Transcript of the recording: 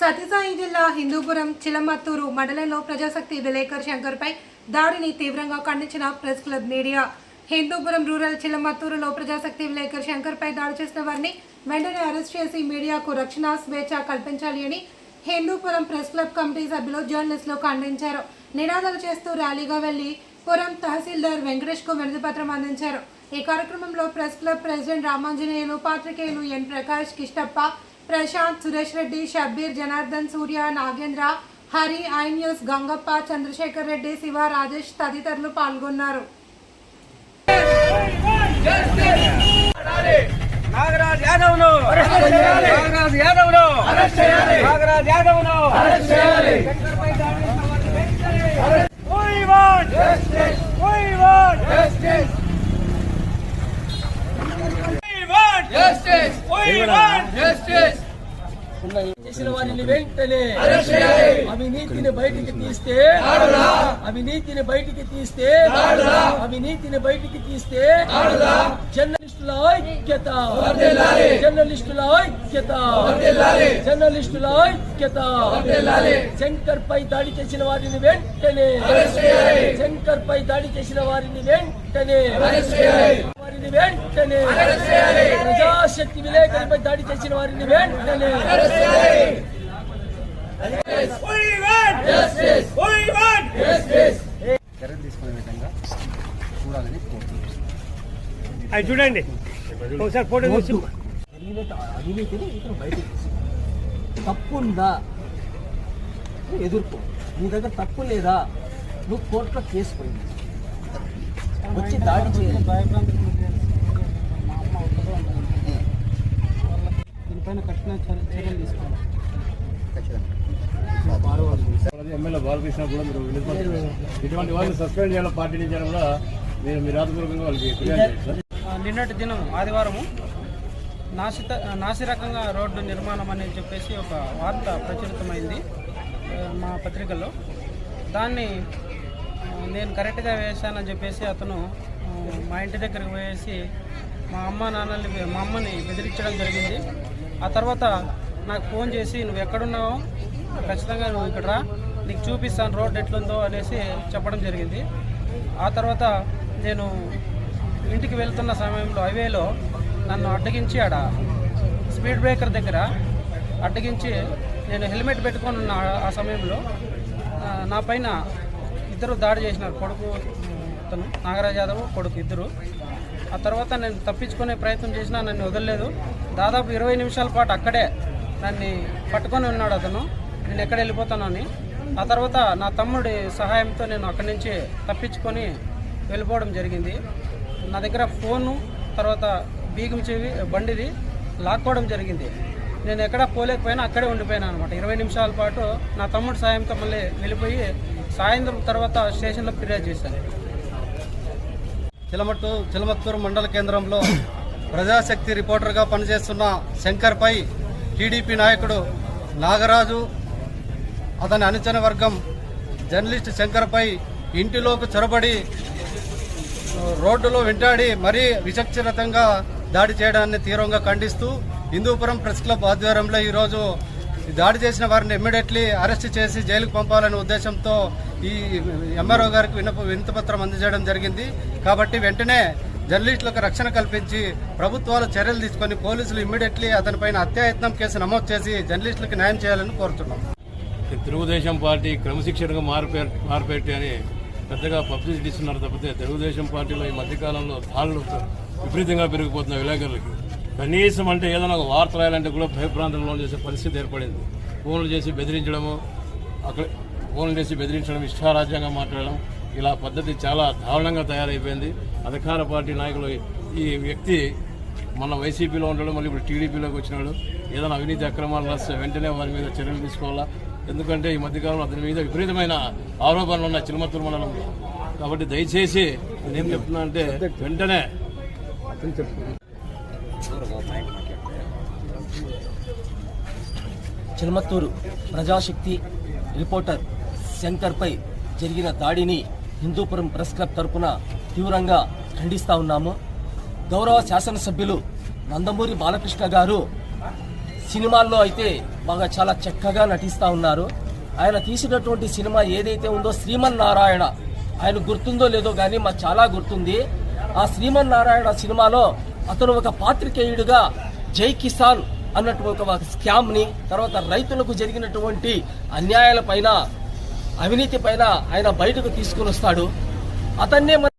సత్యసాయి జిల్లా హిందూపురం చిలమత్తూరు మండలంలో ప్రజాశక్తి విలేకర్ శంకర్పై దాడిని తీవ్రంగా ఖండించిన press club media. Hindupuram rural చిలమత్తూరులో Prajasakti విలేకర్ శంకర్పై దాడి చేసిన వారిని వెంటనే అరెస్ట్ చేసి మీడియాకు రక్షణ స్వేచ్ఛ కల్పించాలి అని హిందూపురం ప్రెస్ క్లబ్ కమిటీ సభ్యులు జర్నలిస్టులు ఖండించారు. నినాదాలు చేస్తూ ర్యాలీగా వెళ్ళి పురం తహసీల్దార్ వెంకటేష్కు వినతిపత్రం అందించారు. ఈ కార్యక్రమంలో ప్రెస్ క్లబ్ ప్రెసిడెంట్ రామాంజనేయులు పాత్రికేయులు N. Prakash Kishtappa Prashanth Suresh Reddy Shabbir Janardhan Surya Nagendra Hari I news Gangappa Chandrasekhar Reddy Shiva Rajesh తదితరులు పాల్గొన్నారు Nagaraj Nagaraj Nagaraj justice. We want justice. We want justice. We want justice. చేసిన వారిని వెంటనే అవినీతిని బయటికి తీస్తే అవినీతిని బయటికి తీస్తే అవినీతిని బయటికి తీస్తే జర్నలిస్టుల ఐక్యత జర్నలిస్టుల ఐక్యత జర్నలిస్టుల ఐక్యత. శంకర్ పై దాడి చేసిన వారిని వెంటనే శంకర్ పై దాడి చేసిన వారిని వెంటనే వారిని వెంటనే ప్రజాశక్తి విలేకరిపై దాడి చేసిన వారిని వెంటనే. చర్యలు తీసుకునే విధంగా చూడాలని కోరుతున్నాను అది చూడండి. ఒకసారి ఫోటో తీసి జరిగిన అవినీతిని ఇతను బయటకు తీసు తప్పుందా? నువ్వు ఎదుర్కో. నీ దగ్గర తప్పు లేదా? నువ్వు కోర్టులో కేసు పోయింది. వచ్చి దాడి చేయాలి. దీనిపైన కఠిన చర్యలు తీసుకోవాలి. ఎమ్మెల్యే బాలకృష్ణ కూడా మీరు వినతిపత్రం ఇటువంటి వాళ్ళని సస్పెండ్ చేయాలి పార్టీ నుంచి అని కూడా మీరు మీరు రాతపూర్వకంగా వాళ్ళకి ఫిర్యాదు చేయండి సార్. ఆ, నిన్నటి దినం ఆదివారము నాసిత నాసిరకంగా రోడ్డు నిర్మాణం అని చెప్పేసి ఒక వార్త ప్రచురితమైంది మా పత్రికల్లో. దాన్ని నేను కరెక్ట్గా వేశానని చెప్పేసి అతను మా ఇంటి దగ్గరికి పోయేసి మా అమ్మ నాన్నల్ని మా అమ్మని బెదిరించడం జరిగింది. ఆ తర్వాత నాకు ఫోన్ చేసి నువ్వు ఎక్కడున్నావు? ఖచ్చితంగా నువ్వు ఇక్కడ రా. నీకు చూపిస్తాను రోడ్ ఎట్లుందో అనేసి చెప్పడం జరిగింది. ఆ తర్వాత నేను ఇంటికి వెళ్తున్న సమయంలో హైవేలో నన్ను అడ్డగించి ఆడ స్పీడ్ బ్రేకర్ దగ్గర అడ్డగించి నేను హెల్మెట్ పెట్టుకొని ఉన్న ఆ- సమయంలో నా పైన ఇద్దరు దాడి చేసినారు. కొడుకు అతను నాగరాజ్ యాదవ్ కొడుకు ఇద్దరు. ఆ తర్వాత నేను తప్పించుకునే ప్రయత్నం చేసినా నన్ను వదలలేదు. దాదాపు ఇరవై నిమిషాల పాటు అక్కడే నన్ను పట్టుకొని ఉన్నాడు అతను. నేను ఎక్కడ వెళ్ళిపోతానని ఆ తర్వాత నా తమ్ముడి సహాయంతో నేను అక్కడి నుంచి తప్పించుకొని వెళ్ళిపోవడం జరిగింది. నా దగ్గర ఫోను తర్వాత బీగం చెవి బండిది లాక్కోవడం జరిగింది. నేను ఎక్కడ పోలేకపోయినా అక్కడే ఉండిపోయాను అనమాట. ఇరవై నిమిషాల పాటు నా తమ్ముడి సాయంతో మళ్ళీ వెళ్ళిపోయి సాయంత్రం తర్వాత స్టేషన్లో ఫిర్యాదు చేశాను చిలమట్టు చిలమత్తూరు మండల కేంద్రంలో ప్రజాశక్తి రిపోర్టర్గా పనిచేస్తున్న శంకర్పై టీడీపీ నాయకుడు నాగరాజు అతని అనుచర వర్గం జర్నలిస్ట్ శంకర్పై ఇంటిలోకి చొరబడి రోడ్డులో వెంటాడి మరీ విచక్షరతంగా దాడి చేయడాన్ని తీవ్రంగా ఖండిస్తూ హిందూపురం ప్రెస్ క్లబ్ ఆధ్వర్యంలో ఈరోజు దాడి చేసిన వారిని ఇమ్మీడియట్లీ అరెస్ట్ చేసి జైలుకు పంపాలనే ఉద్దేశంతో ఈ ఎంఆర్ఓ గారికి వినప వినతిపత్రం అందజేయడం జరిగింది. కాబట్టి వెంటనే జర్నలిస్టులకు రక్షణ కల్పించి ప్రభుత్వాలు చర్యలు తీసుకొని పోలీసులు ఇమ్మీడియట్లీ అతనిపైన హత్యాయత్నం కేసు నమోదు చేసి జర్నలిస్టులకు న్యాయం చేయాలని కోరుతున్నాం. తెలుగుదేశం పార్టీ క్రమశిక్షణగా మారిపే మారిపెట్టి అని పెద్దగా పబ్లిసిటీ ఇస్తున్నారు తప్పితే తెలుగుదేశం పార్టీలో ఈ మధ్యకాలంలో దాడులు విపరీతంగా పెరిగిపోతున్నాయి విలేకరులకి. కనీసం అంటే ఏదైనా ఒక వార్త రాయాలంటే కూడా భయప్రాంతంలో చేసే పరిస్థితి ఏర్పడింది. ఫోన్లు చేసి బెదిరించడము అక్కడ ఫోన్లు చేసి బెదిరించడం ఇష్టారాజ్యంగా మాట్లాడడం ఇలా పద్ధతి చాలా దారుణంగా తయారైపోయింది. అధికార పార్టీ నాయకులు ఈ వ్యక్తి మన వైసీపీలో ఉండడం మళ్ళీ ఇప్పుడు టీడీపీలోకి వచ్చినాడు. ఏదైనా అవినీతి అక్రమాలు రాస్తే వెంటనే వారి మీద చర్యలు తీసుకోవాలా? ఎందుకంటే ఈ మధ్యకాలంలో అతని మీద విపరీతమైన ఆరోపణలు ఉన్నాయి చిరుమత్తూరు మండలంలో. కాబట్టి దయచేసి నేనేం చెప్తున్నా అంటే వెంటనే చిలమత్తూరు ప్రజాశక్తి రిపోర్టర్ శంకర్పై జరిగిన దాడిని హిందూపురం ప్రెస్ క్లబ్ తరపున తీవ్రంగా ఖండిస్తా ఉన్నాము. గౌరవ శాసనసభ్యులు నందమూరి బాలకృష్ణ గారు సినిమాల్లో అయితే బాగా చాలా చక్కగా నటిస్తూ ఉన్నారు. ఆయన తీసినటువంటి సినిమా ఏదైతే ఉందో శ్రీమన్నారాయణ. ఆయన గుర్తుందో లేదో కానీ మాకు చాలా గుర్తుంది. ఆ శ్రీమన్నారాయణ సినిమాలో అతను ఒక పాత్రికేయుడిగా జై కిసాన్ అన్నటువంటి ఒక స్కామ్ని తర్వాత రైతులకు జరిగినటువంటి అన్యాయాల పైన అవినీతి పైన ఆయన బయటకు తీసుకుని వస్తాడు. అతన్నే మన